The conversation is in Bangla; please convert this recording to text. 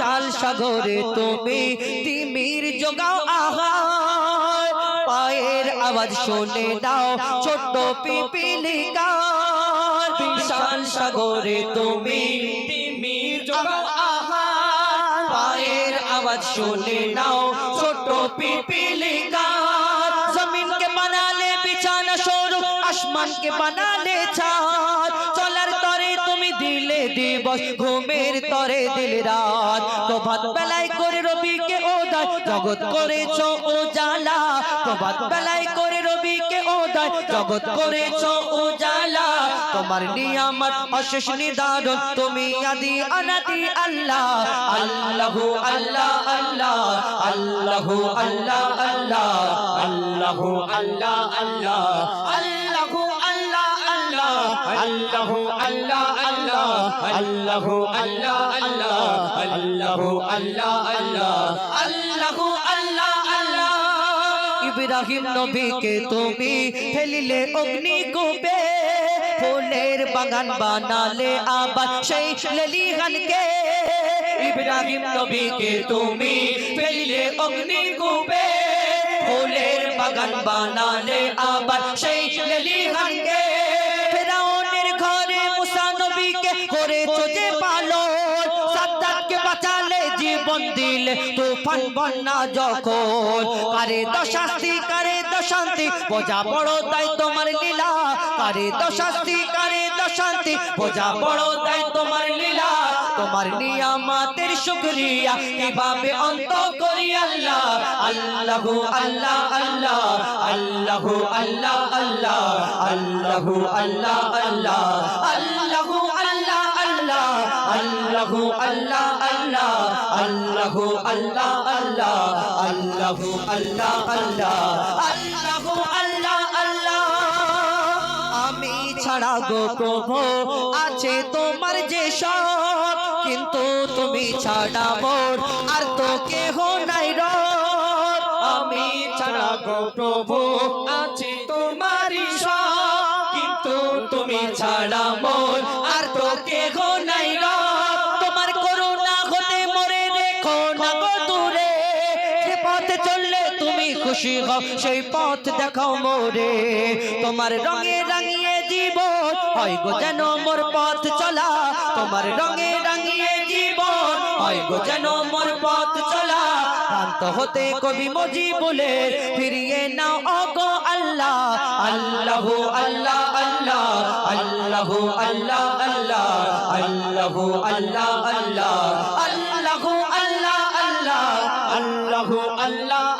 বিশাল সাগরে তুমি তিমির যোগাও আহার। পায়ের আওয়াজ শুনে দাও ছোট্ট পিপিলিকার। বিশাল সাগরে তুমি তিমির যোগাও আহার। পায়ের আওয়াজ শুনে নাও ছোট্ট পিপিলিকার। জমিনকে বানালে বিছানা স্বরূপ, আসমানকে বানালে ছাদ। তুমি দিলে দিবস, ঘুমের তরে দিল রাত। প্রভাত বেলাই করে রবিকে ওদার জগৎ করেছ ও জালা প্রভাত বেলাই করে রবিকে ওদার জগৎ করেছ ও জালা তোমার নিয়ামত, অশেষ নিদারণ, তুমি আদি অনাদি আল্লাহ। আল্লাহু আল্লাহ আল্লাহ, আল্লাহু আল্লাহ আল্লাহ, আল্লাহু আল্লাহ আল্লাহ, আল্লাহু আল্লাহ আল্লাহ, আল্লাহু আল্লাহ আল্লাহ আল্লাহ আল্লাহ আল্লাহ আল্লাহ আল্লাহ আল্লাহ। আল্লাহ আল্লাহ ইব্রাহিম নবীকে তুমি ফেলিলে অগ্নি কূপে, ফুলের বাগান বানালে আবার সেই লেলিহানকে। ইব্রাহিম নবীকে তুমি ফেলিলে অগ্নি কূপে, ফুলের বাগান বানালে আবার বাঁচালে জীবন দিলে, তুফান, বন্যা যখন কারে দশাস্তি, কারে দশান্তি, বোঝা বড় তাই তোমার লীলা। কারে দশাস্তি, কারে দশান্তি, বোঝা বড় তাই তোমার লীলা। তোমার নিয়ামাতের শুকরিয়া কীভাবে অন্ত করি আল্লাহ? আল্লাহ আল্লাহ আল্লাহ আল্লাহ আল্লাহ আল্লাহ আল্লাহ আল্লাহ আল্লাহ আল্লাহ আল্লাহ আল্লাহ আল্লাহ আল্লাহ। আল্লাহ আল্লাহ আল্লাহ আল্লাহ আল্লাহ আল্লাহ আল্লাহ। আল্লাহ আল্লাহ আমি ছাড়া গো প্রভু আছে তোমার যে সব কিন্তু তুমি ছাড়া মোর আর তো কেহ নাই রব আমি ছাড়া গো প্রভু আছে তোমারই সব কিন্তু তুমি ছাড়া মোর আর তো কেহ খুশি হও, সেই পথ দেখাও মোরে। তোমার রঙে রাঙিয়ে জীবন হয় গো যেন মোর পথ চলা। তোমার রঙে রাঙিয়ে জীবন হয় গো যেন মোর পথ চলা। শান্ত হতে কবি মজি বলে ফিরিয়ে নাও অগো আল্লাহ। আল্লাহ আল্লাহ আল্লাহ। আল্লাহ আল্লাহ আল্লাহ। আল্লাহ আল্লাহ আল্লাহ। আল্লাহ আল্লাহ আল্লাহ। আল্লাহ আল্লাহ